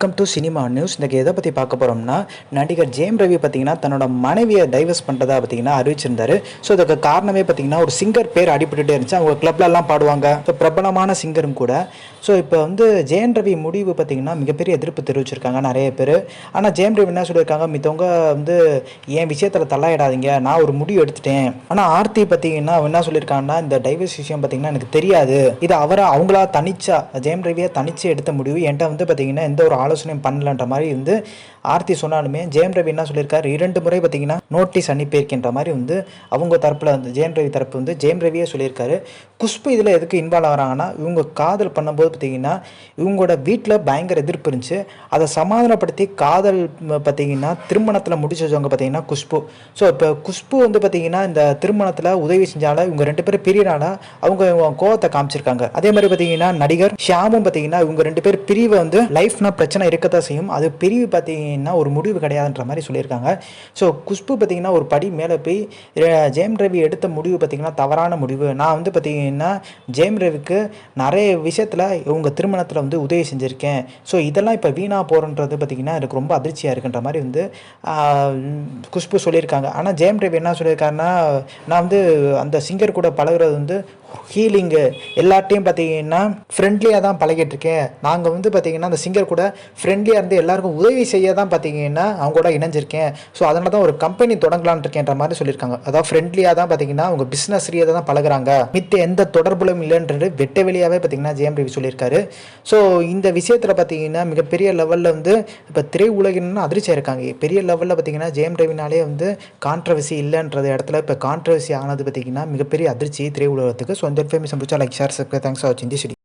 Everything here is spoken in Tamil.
வெல்கம் டு சினிமா நியூஸ் இன்றைக்கி எதை பற்றி பார்க்க போகிறோம்னா நடிகர் ஜெயம் ரவி பார்த்தீங்கன்னா தன்னோட மனைவியை டைவர்ஸ் பண்ணுறதா பார்த்தீங்கன்னா அறிவிச்சிருந்தாரு. ஸோ இதுக்கு காரணமே பார்த்தீங்கன்னா ஒரு சிங்கர் பேர் அடிபட்டுட்டே இருந்துச்சு. அவங்க கிளப்லலாம் பாடுவாங்க. ஸோ பிரபலமான சிங்கரும் கூட. ஸோ இப்போ வந்து ஜெயம் ரவி முடிவு பார்த்தீங்கன்னா மிகப்பெரிய எதிர்ப்பு தெரிவிச்சிருக்காங்க நிறைய பேர். ஆனால் ஜெயம் ரவி என்ன சொல்லியிருக்காங்க? மித்தவங்க வந்து என் விஷயத்தில் தள்ளாயிடாதீங்க. நான் ஒரு முடிவு எடுத்துட்டேன். ஆனால் ஆர்த்தி பார்த்தீங்கன்னா என்ன சொல்லியிருக்காங்கன்னா இந்த டைவர்ஸ் விஷயம் பார்த்தீங்கன்னா எனக்கு தெரியாது. இது அவரை அவங்களா தனிச்சா ஜெயம் ரவியை தனிச்சு எடுத்த முடிவு. என்கிட்ட வந்து பார்த்தீங்கன்னா எந்த ஒரு ஆலோசனையும் பண்ணலன்ற மாதிரி வந்து ஆர்த்தி சொன்னாலுமே ஜெயம் ரவி என்ன சொல்லியிருக்காரு? இரண்டு முறை பார்த்தீங்கன்னா நோட்டீஸ் அனுப்பியிருக்கின்ற மாதிரி வந்து அவங்க தரப்பில் வந்து ஜெயம் ரவி தரப்பு வந்து ஜெயம் ரவியே சொல்லியிருக்காரு. குஷ்பு இதில் எதுக்கு இன்வால்வ் ஆகிறாங்கன்னா இவங்க காதல் பண்ணும்போது பார்த்தீங்கன்னா இவங்களோட வீட்டில் பயங்கர எதிர்ப்பு இருந்துச்சு. அதை சமாதானப்படுத்தி காதல் பார்த்தீங்கன்னா திருமணத்தில் முடிச்சவங்க பார்த்தீங்கன்னா குஷ்பு. ஸோ இப்போ குஷ்பு வந்து பார்த்தீங்கன்னா இந்த திருமணத்தில் உதவி செஞ்சால இவங்க ரெண்டு பேரும் பிரியனால அவங்க கோவத்தை காமிச்சிருக்காங்க. அதே மாதிரி பார்த்தீங்கன்னா நடிகர் ஷியாமும் பார்த்தீங்கன்னா இவங்க ரெண்டு பேர் பிரிவை வந்து லைஃப்னா பிரச்சனை இருக்கத்தான் செய்யும். அது பிரிவு பார்த்தீங்கன்னா ஒரு முடிவு கிடையாதுன்ற மாதிரி சொல்லியிருக்காங்க. ஸோ குஷ்பு பார்த்தீங்கன்னா ஒரு படி மேலே போய் ஜெயம் ரவி எடுத்த முடிவு பார்த்தீங்கன்னா தவறான முடிவு. நான் வந்து பார்த்தீங்கன்னா ஜெயம் ரவிக்கு நிறைய விஷயத்தில் இவங்க திருமணத்தில் வந்து உதவி செஞ்சுருக்கேன். ஸோ இதெல்லாம் இப்போ வீணாக போகிறன்றது பார்த்தீங்கன்னா எனக்கு ரொம்ப அதிர்ச்சியாக இருக்குன்ற மாதிரி வந்து குஷ்பு சொல்லியிருக்காங்க. ஆனால் ஜெயம் ரவி என்ன சொல்லியிருக்காருன்னா நான் வந்து அந்த சிங்கர் கூட பழகுறது வந்து ஹீலிங்கு எல்லார்ட்டையும் பார்த்தீங்கன்னா ஃப்ரெண்ட்லியாக தான் பழகிட்டு இருக்கேன் நாங்கள் வந்து பார்த்தீங்கன்னா அந்த சிங்கர் கூட ஃப்ரெண்ட்லியாக இருந்து எல்லாருக்கும் உதவி செய்ய தான் பார்த்தீங்கன்னா அவங்க கூட இணைஞ்சிருக்கேன். ஸோ அதனால தான் ஒரு கம்பெனி தொடங்கலான் இருக்கேன்ற மாதிரி சொல்லியிருக்காங்க. அதாவது ஃப்ரெண்ட்லியாக தான் பார்த்தீங்கன்னா அவங்க பிஸ்னஸ் ரீதியாக தான் பழகுறாங்க. மித்த எந்த தொடர்புலும் இல்லைன்றது வெட்ட வெளியாகவே பார்த்தீங்கன்னா ஜெயம் ரவி சொல்லியிருக்காரு. ஸோ இந்த விஷயத்தில் பார்த்தீங்கன்னா மிகப்பெரிய லெவலில் வந்து இப்போ திரை உலகின்னு அதிர்ச்சியாக இருக்காங்க. பெரிய லெவலில் பார்த்தீங்கன்னா ஜெயம் ரவினாலே வந்து கான்ட்ரவர்சி இல்லைன்றது இடத்துல இப்போ கான்ட்ரவர்சி ஆனது பார்த்தீங்கன்னா மிகப்பெரிய அதிர்ச்சி திரை உலகத்துக்கு So on that way, Samrucha like, share, subscribe. Thanks for watching this video.